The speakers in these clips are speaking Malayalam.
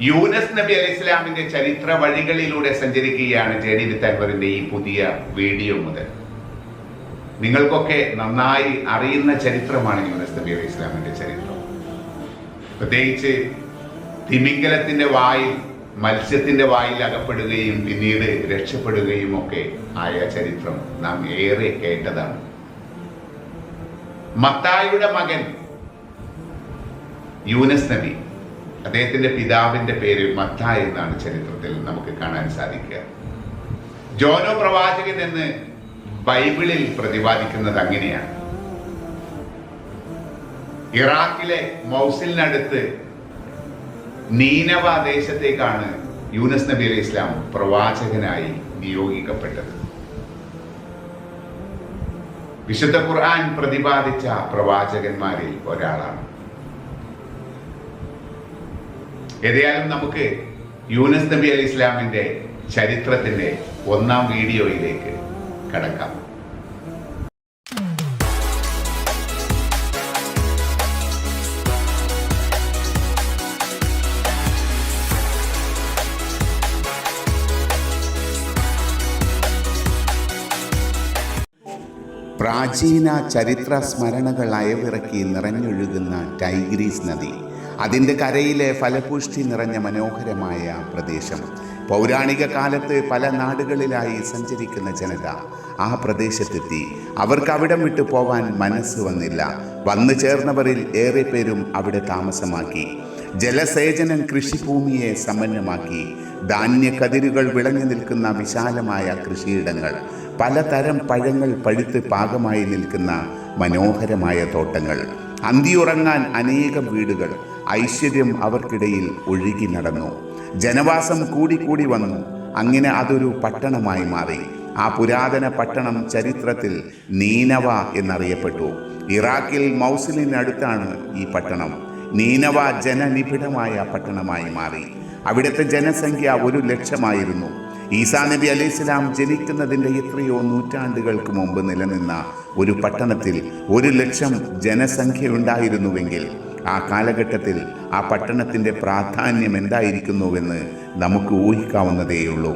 യൂനസ് നബി അലൈഹി ഇസ്ലാമിന്റെ ചരിത്ര വഴികളിലൂടെ സഞ്ചരിക്കുകയാണ് ജെ ഡി വിത്താൻവറിന്റെ ഈ പുതിയ വീഡിയോ മുതൽ. നിങ്ങൾക്കൊക്കെ നന്നായി അറിയുന്ന ചരിത്രമാണ് യൂനസ് നബി അലൈഹി ഇസ്ലാമിന്റെ ചരിത്രം. പ്രത്യേകിച്ച് തിമിംഗലത്തിന്റെ വായിൽ മത്സ്യത്തിന്റെ വായിൽ അകപ്പെടുകയും പിന്നീട് രക്ഷപ്പെടുകയും ഒക്കെ ആയ ചരിത്രം നാം ഏറെ കേട്ടതാണ്. മത്തായുടെ മകൻ യൂനസ് നബി അദ്ദേഹത്തിന്റെ പിതാവിന്റെ പേര് മത്തായി എന്നാണ് ചരിത്രത്തിൽ നമുക്ക് കാണാൻ സാധിക്കുക. ജോനോ പ്രവാചകൻ എന്ന് ബൈബിളിൽ പ്രതിപാദിക്കുന്നത് അങ്ങനെയാണ്. ഇറാഖിലെ മൗസിലിനടുത്ത് നീനവ ദേശത്തേക്കാണ് യൂനസ് നബി അലൈഹി ഇസ്ലാം പ്രവാചകനായി നിയോഗിക്കപ്പെട്ടത്. വിശുദ്ധ ഖുർആൻ പ്രതിപാദിച്ച പ്രവാചകന്മാരിൽ ഒരാളാണ്. ഏതായാലും നമുക്ക് യൂനസ് നബി അലി ഇസ്ലാമിന്റെ ചരിത്രത്തിന്റെ ഒന്നാം വീഡിയോയിലേക്ക് കടക്കാം. പ്രാചീന ചരിത്ര സ്മരണകൾ അയവിറക്കി നിറഞ്ഞൊഴുകുന്ന ടൈഗ്രീസ് നദി. അതിന്റെ കരയിലെ ഫലപുഷ്ടി നിറഞ്ഞ മനോഹരമായ പ്രദേശം. പൗരാണിക കാലത്ത് പല നാടുകളിലായി സഞ്ചരിക്കുന്ന ജനത ആ പ്രദേശത്തെത്തി. അവർക്ക് അവിടം വിട്ടു പോവാൻ മനസ്സ് വന്നില്ല. വന്നു ചേർന്നവരിൽ ഏറെ പേരും അവിടെ താമസമാക്കി. ജലസേചനം കൃഷിഭൂമിയെ സമ്പന്നമാക്കി ധാന്യക്കതിരുകൾ വിളഞ്ഞു നിൽക്കുന്ന വിശാലമായ കൃഷിയിടങ്ങൾ. പലതരം പഴങ്ങൾ പഴുത്ത് പാകമായി നിൽക്കുന്ന മനോഹരമായ തോട്ടങ്ങൾ. അന്തിയുറങ്ങാൻ അനേകം വീടുകൾ. ഐശ്വര്യം അവർക്കിടയിൽ ഒഴുകി നടന്നു. ജനവാസം കൂടിക്കൂടി വന്നു. അങ്ങനെ അതൊരു പട്ടണമായി മാറി. ആ പുരാതന പട്ടണം ചരിത്രത്തിൽ നീനവ എന്നറിയപ്പെട്ടു. ഇറാഖിൽ മൗസിലിനടുത്താണ് ഈ പട്ടണം. നീനവ ജനനിബിഡമായ പട്ടണമായി മാറി. അവിടുത്തെ ജനസംഖ്യ ഒരു ലക്ഷമായിരുന്നു. ഈസാ നബി അലൈഹി സ്വലാം ജനിക്കുന്നതിന്റെ എത്രയോ നൂറ്റാണ്ടുകൾക്ക് മുമ്പ് നിലനിന്ന ഒരു പട്ടണത്തിൽ ഒരു ലക്ഷം ജനസംഖ്യ ഉണ്ടായിരുന്നുവെങ്കിൽ ആ കാലഘട്ടത്തിൽ ആ പട്ടണത്തിന്റെ പ്രാധാന്യം എന്തായിരിക്കുന്നുവെന്ന് നമുക്ക് ഊഹിക്കാവുന്നതേയുള്ളൂ.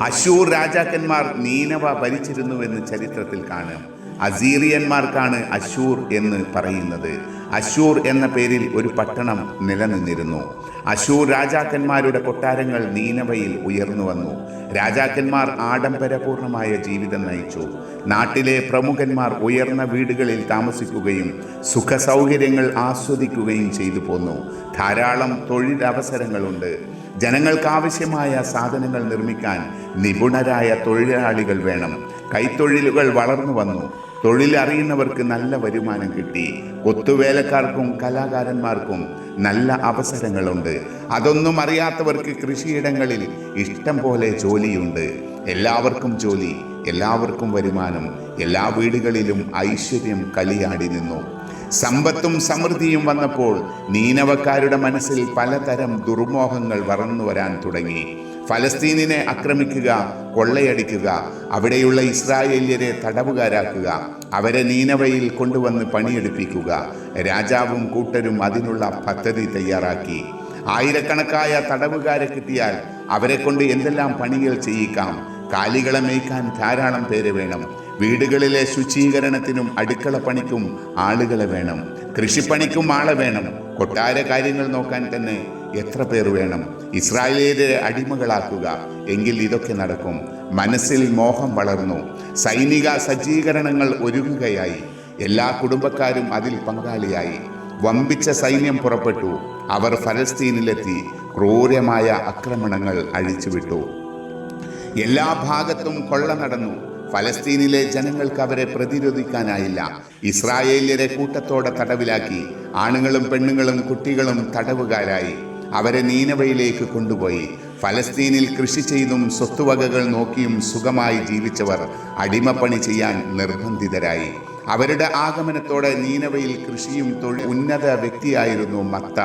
അശൂർ രാജാക്കന്മാർ നീനവ ഭരിച്ചിരുന്നുവെന്ന് ചരിത്രത്തിൽ കാണും. അസീറിയന്മാർക്കാണ് അശൂർ എന്ന് പറയുന്നത്. അശൂർ എന്ന പേരിൽ ഒരു പട്ടണം നിലനിന്നിരുന്നു. അശൂർ രാജാക്കന്മാരുടെ കൊട്ടാരങ്ങൾ നീനവയിൽ ഉയർന്നു വന്നു. രാജാക്കന്മാർ ആഡംബരപൂർണമായ ജീവിതം നയിച്ചു. നാട്ടിലെ പ്രമുഖന്മാർ ഉയർന്ന വീടുകളിൽ താമസിക്കുകയും സുഖസൗകര്യങ്ങൾ ആസ്വദിക്കുകയും ചെയ്തു പോന്നു. ധാരാളം തൊഴിലവസരങ്ങളുണ്ട്. ജനങ്ങൾക്ക് ആവശ്യമായ സാധനങ്ങൾ നിർമ്മിക്കാൻ നിപുണരായ തൊഴിലാളികൾ വേണം. കൈത്തൊഴിലുകൾ വളർന്നു വന്നു. തൊഴിലറിയുന്നവർക്ക് നല്ല വരുമാനം കിട്ടി. കൊത്തുവേലക്കാർക്കും കലാകാരന്മാർക്കും നല്ല അവസരങ്ങളുണ്ട്. അതൊന്നും അറിയാത്തവർക്ക് കൃഷിയിടങ്ങളിൽ ഇഷ്ടം പോലെ ജോലിയുണ്ട്. എല്ലാവർക്കും ജോലി എല്ലാവർക്കും വരുമാനം എല്ലാ വീടുകളിലും ഐശ്വര്യം കളിയാടി നിന്നു. സമ്പത്തും സമൃദ്ധിയും വന്നപ്പോൾ നീനവക്കാരുടെ മനസ്സിൽ പലതരം ദുർമോഹങ്ങൾ വളർന്നു വരാൻ തുടങ്ങി. ഫലസ്തീനിനെ ആക്രമിക്കുക കൊള്ളയടിക്കുക അവിടെയുള്ള ഇസ്രായേല്യരെ തടവുകാരാക്കുക അവരെ നീനവയിൽ കൊണ്ടുവന്ന് പണിയെടുപ്പിക്കുക. രാജാവും കൂട്ടരും അതിനുള്ള പദ്ധതി തയ്യാറാക്കി. ആയിരക്കണക്കായ തടവുകാരെ കിട്ടിയാൽ അവരെ കൊണ്ട് എന്തെല്ലാം പണികൾ ചെയ്യിക്കാം? കാലികളെ മേയ്ക്കാൻ ധാരാളം പേര് വേണം. വീടുകളിലെ ശുചീകരണത്തിനും അടുക്കള പണിക്കും ആളുകളെ വേണം. കൃഷിപ്പണിക്കും ആളെ വേണം. കൊട്ടാര കാര്യങ്ങൾ നോക്കാൻ തന്നെ എത്ര പേർ വേണം? ഇസ്രായേലിയരെ അടിമകളാക്കുക. എങ്കിൽ ഇതൊക്കെ നടക്കും. മനസ്സിൽ മോഹം വളർന്നു. സൈനിക സജ്ജീകരണങ്ങൾ ഒരുങ്ങുകയായി. എല്ലാ കുടുംബക്കാരും അതിൽ പങ്കാളിയായി. വമ്പിച്ച സൈന്യം പുറപ്പെട്ടു. അവർ ഫലസ്തീനിലെത്തി. ക്രൂരമായ ആക്രമണങ്ങൾ അഴിച്ചുവിട്ടു. എല്ലാ ഭാഗത്തും കൊള്ള നടന്നു. ഫലസ്തീനിലെ ജനങ്ങൾക്ക് അവരെ പ്രതിരോധിക്കാനായില്ല. ഇസ്രായേലിയരെ കൂട്ടത്തോടെ തടവിലാക്കി. ആണുങ്ങളും പെണ്ണുങ്ങളും കുട്ടികളും തടവുകാരായി. അവരെ നീനവയിലേക്ക് കൊണ്ടുപോയി. ഫലസ്തീനിൽ കൃഷി ചെയ്തും സ്വത്തുവകകൾ നോക്കിയും സുഖമായി ജീവിച്ചവർ അടിമപ്പണി ചെയ്യാൻ നിർബന്ധിതരായി. അവരുടെ ആഗമനത്തോടെ നീനവയിൽ കൃഷിയും തൊഴിൽ ഉന്നത വ്യക്തിയായിരുന്നു മത്ത.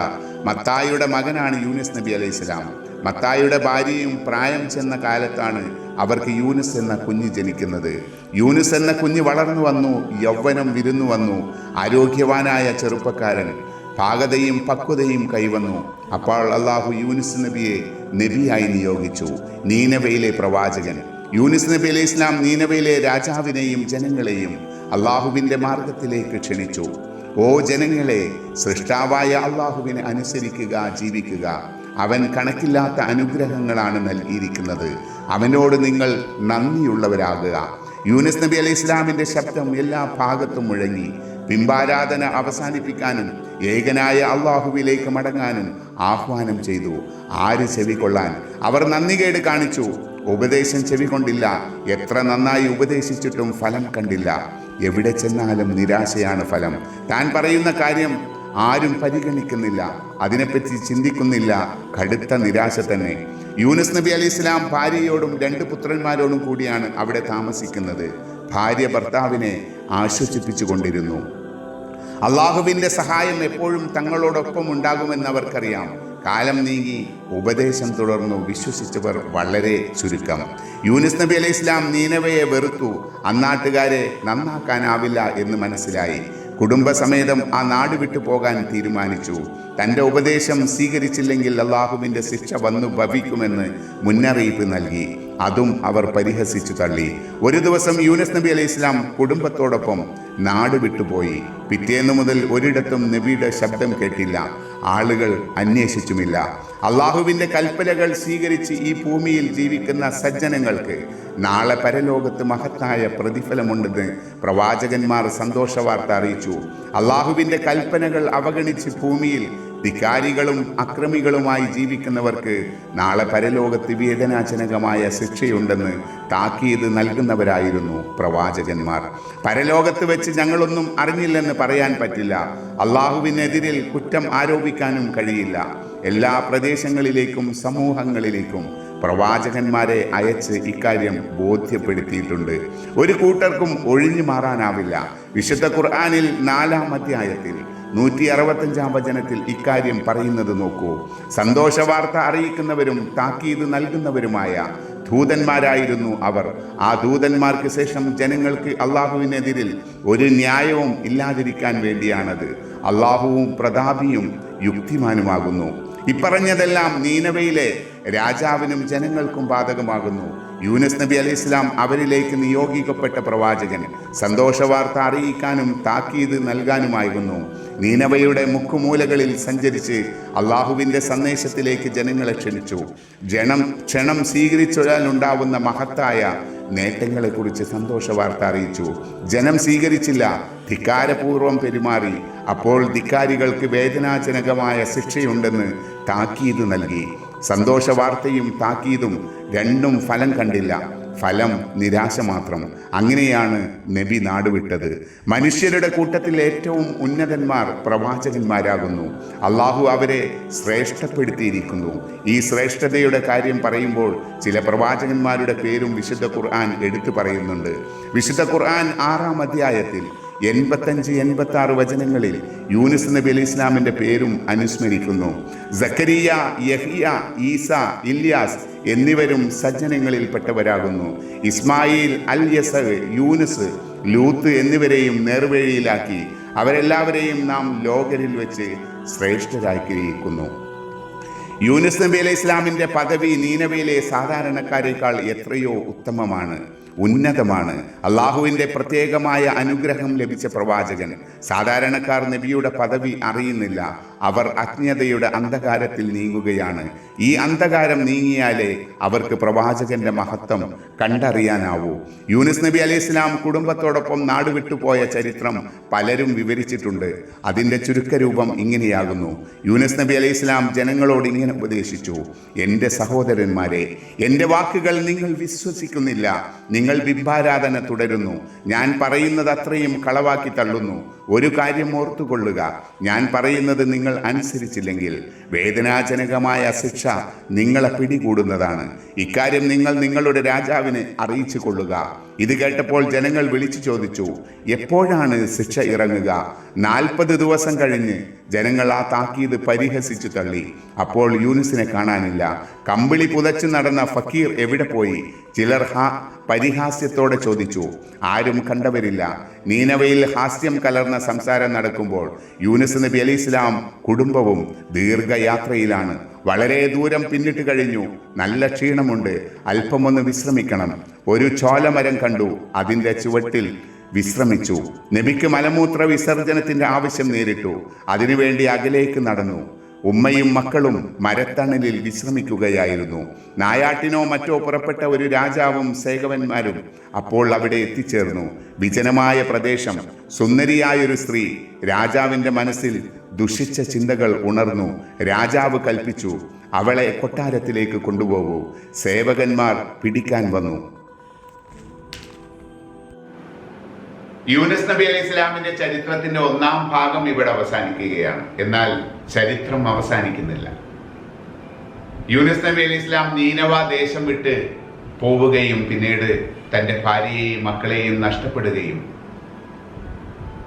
മത്തായുടെ മകനാണ് യൂനിസ് നബി അലൈഹി സ്വലാം. മത്തായുടെ ഭാര്യയും പ്രായം ചെന്ന കാലത്താണ് അവർക്ക് യൂനിസ് എന്ന കുഞ്ഞ് ജനിക്കുന്നത്. യൂനിസ് എന്ന കുഞ്ഞ് വളർന്നു വന്നു യൗവനം വിരുന്നു വന്നു. ആരോഗ്യവാനായ ചെറുപ്പക്കാരൻ പാകതയും പക്വതയും കൈവന്നു. അപ്പോൾ അള്ളാഹു യൂനിസ് നബിയെ നബിയായി നിയോഗിച്ചു. നീനവയിലെ പ്രവാചകൻ. യൂനിസ് നബി അലൈഹി ഇസ്ലാം നീനവയിലെ രാജാവിനെയും ജനങ്ങളെയും അള്ളാഹുവിന്റെ മാർഗത്തിലേക്ക് ക്ഷണിച്ചു. ഓ ജനങ്ങളെ സൃഷ്ടാവായ അള്ളാഹുവിനെ അനുസരിക്കുക ജീവിക്കുക. അവൻ കണക്കില്ലാത്ത അനുഗ്രഹങ്ങളാണ് നൽകിയിരിക്കുന്നത്. അവനോട് നിങ്ങൾ നന്ദിയുള്ളവരാകുക. യൂനിസ് നബി അലൈഹി ഇസ്ലാമിന്റെ ശബ്ദം എല്ലാ ഭാഗത്തും മുഴങ്ങി. ബിംബാരാധന അവസാനിപ്പിക്കാനും ഏകനായ അള്ളാഹുവിലേക്ക് മടങ്ങാനും ആഹ്വാനം ചെയ്തു. ആര് ചെവികൊള്ളാൻ അവർ നന്ദികേട് കാണിച്ചു. ഉപദേശം ചെവികൊണ്ടില്ല. എത്ര നന്നായി ഉപദേശിച്ചിട്ടും ഫലം കണ്ടില്ല. എവിടെ ചെന്നാലും നിരാശയാണ് ഫലം. താൻ പറയുന്ന കാര്യം ആരും പരിഗണിക്കുന്നില്ല. അതിനെപ്പറ്റി ചിന്തിക്കുന്നില്ല. കടുത്ത നിരാശ തന്നെ. യൂനസ് നബി അലി ഇസ്ലാം ഭാര്യയോടും രണ്ട് പുത്രന്മാരോടും കൂടിയാണ് അവിടെ താമസിക്കുന്നത്. ഭാര്യ ഭർത്താവിനെ ആശ്വസിപ്പിച്ചു കൊണ്ടിരുന്നു അള്ളാഹുവിന്റെ സഹായം എപ്പോഴും തങ്ങളോടൊപ്പം ഉണ്ടാകുമെന്ന് അവർക്കറിയാം കാലം നീങ്ങി ഉപദേശം തുടർന്നു വിശ്വസിച്ചവർ വളരെ ചുരുക്കം. യൂനിസ് നബി അലൈഹി ഇസ്ലാം നീനവയെ വെറുത്തു. അന്നാട്ടുകാരെ നന്നാക്കാനാവില്ല എന്ന് മനസ്സിലായി. കുടുംബസമേതം ആ നാട് വിട്ടു പോകാൻ തീരുമാനിച്ചു. തന്റെ ഉപദേശം സ്വീകരിച്ചില്ലെങ്കിൽ അള്ളാഹുവിന്റെ ശിക്ഷ വന്നു ഭവിക്കുമെന്ന് മുന്നറിയിപ്പ് നൽകി. അതും അവർ പരിഹസിച്ചു തള്ളി. ഒരു ദിവസം യൂനസ് നബി അലൈഹി ഇസ്ലാം കുടുംബത്തോടൊപ്പം നാട് വിട്ടുപോയി. പിറ്റേന്ന് മുതൽ ഒരിടത്തും നബിയുടെ ശബ്ദം കേട്ടില്ല. ആളുകൾ അന്വേഷിച്ചുമില്ല. അള്ളാഹുവിന്റെ കൽപ്പനകൾ സ്വീകരിച്ച് ഈ ഭൂമിയിൽ ജീവിക്കുന്ന സജ്ജനങ്ങൾക്ക് നാളെ പരലോകത്ത് മഹത്തായ പ്രതിഫലമുണ്ടെന്ന് പ്രവാചകന്മാർ സന്തോഷവാർത്ത അറിയിച്ചു. അള്ളാഹുവിന്റെ കൽപ്പനകൾ അവഗണിച്ച് ഭൂമിയിൽ ധിക്കാരികളും അക്രമികളുമായി ജീവിക്കുന്നവർക്ക് നാളെ പരലോകത്ത് വേദനാജനകമായ ശിക്ഷയുണ്ടെന്ന് താക്കീത് നൽകുന്നവരായിരുന്നു പ്രവാചകന്മാർ. പരലോകത്ത് വെച്ച് ഞങ്ങളൊന്നും അറിഞ്ഞില്ലെന്ന് പറയാൻ പറ്റില്ല. അള്ളാഹുവിനെതിരിൽ കുറ്റം ആരോപിക്കാനും കഴിയില്ല. എല്ലാ പ്രദേശങ്ങളിലേക്കും സമൂഹങ്ങളിലേക്കും പ്രവാചകന്മാരെ അയച്ച് ഇക്കാര്യം ബോധ്യപ്പെടുത്തിയിട്ടുണ്ട്. ഒരു കൂട്ടർക്കും ഒഴിഞ്ഞു മാറാനാവില്ല. വിശുദ്ധ ഖുർആാനിൽ നാലാം അധ്യായത്തിൽ നൂറ്റി അറുപത്തഞ്ചാം വചനത്തിൽ ഇക്കാര്യം പറയുന്നത് നോക്കൂ. സന്തോഷവാർത്ത അറിയിക്കുന്നവരും താക്കീത് നൽകുന്നവരുമായ ദൂതന്മാരായിരുന്നു അവർ. ആ ദൂതന്മാർക്ക് ശേഷം ജനങ്ങൾക്ക് അള്ളാഹുവിനെതിരിൽ ഒരു ന്യായവും ഇല്ലാതിരിക്കാൻ വേണ്ടിയാണത്. അള്ളാഹുവും പ്രതാപിയും യുക്തിമാനുമാകുന്നു. ഇപ്പറഞ്ഞതെല്ലാം നീനവയിലെ രാജാവിനും ജനങ്ങൾക്കും ബാധകമാകുന്നു. യൂനസ് നബി അലൈഹി ഇസ്ലാം അവരിലേക്ക് നിയോഗിക്കപ്പെട്ട പ്രവാചകൻ. സന്തോഷവാർത്ത അറിയിക്കാനും താക്കീത് നൽകാനുമായിരുന്നു. നീനവയുടെ മുക്കുമൂലകളിൽ സഞ്ചരിച്ച് അള്ളാഹുവിന്റെ സന്ദേശത്തിലേക്ക് ജനങ്ങളെ ക്ഷണിച്ചു. ജനം ക്ഷണം സ്വീകരിച്ചൊരാളുണ്ടാവുന്ന മഹത്തായ നേട്ടങ്ങളെക്കുറിച്ച് സന്തോഷ വാർത്ത അറിയിച്ചു. ജനം സ്വീകരിച്ചില്ല ധിക്കാരപൂർവം പെരുമാറി. അപ്പോൾ ധിക്കാരികൾക്ക് വേദനാജനകമായ ശിക്ഷയുണ്ടെന്ന് താക്കീത് നൽകി. സന്തോഷ വാർത്തയും താക്കീതും രണ്ടും ഫലം കണ്ടില്ല. ഫലം നിരാശ മാത്രം. അങ്ങനെയാണ് നബി നാടുവിട്ടത്. മനുഷ്യരുടെ കൂട്ടത്തിൽ ഏറ്റവും ഉന്നതന്മാർ പ്രവാചകന്മാരാകുന്നു. അള്ളാഹു അവരെ ശ്രേഷ്ഠപ്പെടുത്തിയിരിക്കുന്നു. ഈ ശ്രേഷ്ഠതയുടെ കാര്യം പറയുമ്പോൾ ചില പ്രവാചകന്മാരുടെ പേരും വിശുദ്ധ ഖുർആൻ എടുത്തു പറയുന്നുണ്ട്. വിശുദ്ധ ഖുർആൻ ആറാം അധ്യായത്തിൽ എൺപത്തഞ്ച് എൺപത്തി ആറ് വചനങ്ങളിൽ യൂനിസ് നബി അലി ഇസ്ലാമിന്റെ പേരും അനുസ്മരിക്കുന്നു. സക്കരിയ യഹിയ ഈസ ഇല്യാസ് എന്നിവരും സജ്ജനങ്ങളിൽപ്പെട്ടവരാകുന്നു. ഇസ്മായിൽ അൽ യസഹ് യൂനിസ് ലൂത്ത് എന്നിവരെയും നേർവഴിയിലാക്കി അവരെല്ലാവരെയും നാം ലോകരിൽ വെച്ച് ശ്രേഷ്ഠരാക്കിയിരിക്കുന്നു യൂനിസ് നബി അലൈഹി ഇസ്ലാമിന്റെ പദവി നീനവയിലെ സാധാരണക്കാരേക്കാൾ എത്രയോ ഉത്തമമാണ്. ഉന്നതമാണ്. അള്ളാഹുവിന്റെ പ്രത്യേകമായ അനുഗ്രഹം ലഭിച്ച പ്രവാചകൻ. സാധാരണക്കാർ നബിയുടെ പദവി അറിയുന്നില്ല. അവർ അജ്ഞതയുടെ അന്ധകാരത്തിൽ നീങ്ങുകയാണ്. ഈ അന്ധകാരം നീങ്ങിയാലേ അവർക്ക് പ്രവാചകന്റെ മഹത്വം കണ്ടറിയാനാവൂ. യൂനിസ് നബി അലൈഹി ഇസ്ലാം കുടുംബത്തോടൊപ്പം നാടുവിട്ടുപോയ ചരിത്രം പലരും വിവരിച്ചിട്ടുണ്ട്. അതിന്റെ ചുരുക്കരൂപം ഇങ്ങനെയാകുന്നു. യൂനിസ് നബി അലൈഹി ഇസ്ലാം ജനങ്ങളോട് ഇങ്ങനെ ഉപദേശിച്ചു. എന്റെ സഹോദരന്മാരെ എന്റെ വാക്കുകൾ നിങ്ങൾ വിശ്വസിക്കുന്നില്ല. നിങ്ങൾ ബിംബാരാധന തുടരുന്നു. ഞാൻ പറയുന്നത് അത്രയും കളവാക്കി തള്ളുന്നു. ഒരു കാര്യം ഓർത്തുകൊള്ളുക. ഞാൻ പറയുന്നത് നിങ്ങൾ അനുസരിച്ചില്ലെങ്കിൽ വേദനാജനകമായ ശിക്ഷ നിങ്ങളെ പിടികൂടുന്നതാണ്. ഇക്കാര്യം നിങ്ങൾ നിങ്ങളുടെ രാജാവിനെ അറിയിച്ചു കൊള്ളുക. ഇത് കേട്ടപ്പോൾ ജനങ്ങൾ വിളിച്ചു ചോദിച്ചു എപ്പോഴാണ് ശിക്ഷ ഇറങ്ങുക? നാൽപ്പത് ദിവസം കഴിഞ്ഞ് ജനങ്ങൾ ആ താക്കീത് പരിഹസിച്ചു തള്ളി. അപ്പോൾ യൂനുസിനെ കാണാനില്ല. കമ്പിളി പുതച്ചു നടന്ന ഫക്കീർ എവിടെ പോയി? ചിലർ ഹാ പരിഹാസ്യത്തോടെ ചോദിച്ചു. ആരും കണ്ടവരില്ല. നീനവയിൽ ഹാസ്യം കലർന്ന സംസാരം നടക്കുമ്പോൾ യൂനുസ് നബി അലി ഇസ്ലാം കുടുംബവും ദീർഘയാത്രയിലാണ്. വളരെ ദൂരം പിന്നിട്ട് കഴിഞ്ഞു. നല്ല ക്ഷീണമുണ്ട്. അല്പമൊന്ന് വിശ്രമിക്കണം. ഒരു ചോലമരം കണ്ടു. അതിന്റെ ചുവട്ടിൽ വിശ്രമിച്ചു. നബിക്ക് മലമൂത്ര വിസർജനത്തിന്റെ ആവശ്യം നേരിട്ടു. അതിനുവേണ്ടി അകലേക്ക് നടന്നു. ഉമ്മയും മക്കളും മരത്തണലിൽ വിശ്രമിക്കുകയായിരുന്നു. നായാട്ടിനോ മറ്റോ പുറപ്പെട്ട ഒരു രാജാവും സേവകന്മാരും അപ്പോൾ അവിടെ എത്തിച്ചേർന്നു. വിജനമായ പ്രദേശം. സുന്ദരിയായൊരു സ്ത്രീ. രാജാവിന്റെ മനസ്സിൽ ദുഷിച്ച ചിന്തകൾ ഉണർന്നു. രാജാവ് കൽപ്പിച്ചു അവളെ കൊട്ടാരത്തിലേക്ക് കൊണ്ടുപോകൂ. സേവകന്മാർ പിടിക്കാൻ വന്നു. യൂനസ് നബി അലൈഹി ഇസ്ലാമിന്റെ ചരിത്രത്തിന്റെ ഒന്നാം ഭാഗം ഇവിടെ അവസാനിക്കുകയാണ്. എന്നാൽ ചരിത്രം അവസാനിക്കുന്നില്ല. യൂനസ് നബി അലൈഹി ഇസ്ലാം നീനവ ദേശം വിട്ട് പോവുകയും പിന്നീട് തന്റെ ഭാര്യയെയും മക്കളെയും നഷ്ടപ്പെടുകയും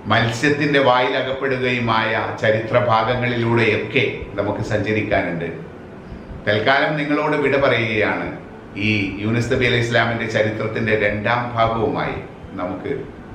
മത്സ്യത്തിന്റെ വായിൽ അകപ്പെടുകയുമായ ചരിത്ര ഭാഗങ്ങളിലൂടെയൊക്കെ നമുക്ക് സഞ്ചരിക്കാനുണ്ട്. തൽക്കാലം നിങ്ങളോട് വിട പറയുകയാണ് ഈ യൂനിസ് നബി അലൈഹി ഇസ്ലാമിന്റെ ചരിത്രത്തിന്റെ രണ്ടാം ഭാഗവുമായി നമുക്ക്